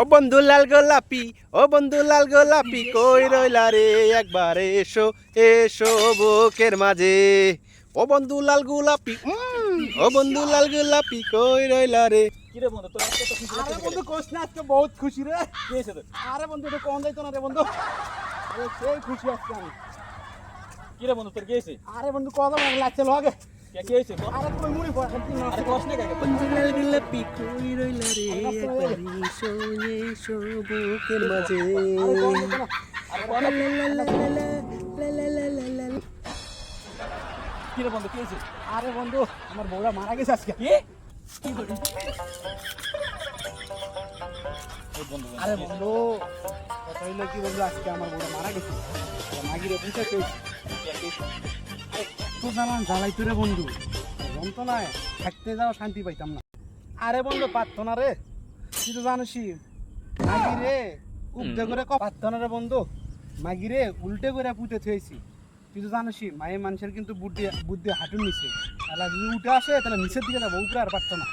ও বন্ধু লাল গোলাপি ও বন্ধু লাল গোলাপি কই রইলা রে? একবারে এসো এসো বুকের মাঝে। ও বন্ধু লাল গোলাপি ও বন্ধু লাল গোলাপি কই রইলা রে? কিরে বন্ধু তোর এত খুশি আরে বন্ধু কোস না আজকে বহুত খুশি রে। কি হয়েছে তোর? আরে বন্ধু এটা কোন যাইতো না রে বন্ধু? আরে সেই খুশি আজকে আমি। কিরে বন্ধু তোর কি হয়েছে? আরে বন্ধু কত ভালো লাগছে লগে। আরে বন্ধু আমার বউরা মারা গেছে আজকে কি আরে বন্ধু কথা হইল কি বন্ধু আজকে আমার বউরা মারা গেছে মাগিরে বুঝে কই কে কি হয়েছে? তো জানান জ্বালাইতো রে বন্ধু। যন্ত্রণায় থাকতে যাওয়া শান্তি পাইতাম না। আরে বন্ধু পারতো না রে। তুই তো জানিসই মাগি রে উপদে করে ক পারতো না রে বন্ধু। মাগি রে উল্টে করে পুঁতে থুয়েছি। তুই তো জানিসই মায়ের মানুষের কিন্তু বুদ্ধি বুদ্ধি হাঁটুর নিচে। তাহলে যদি উঠে আসে তাহলে নিচের দিকে যাব উপরে আর পারতো না?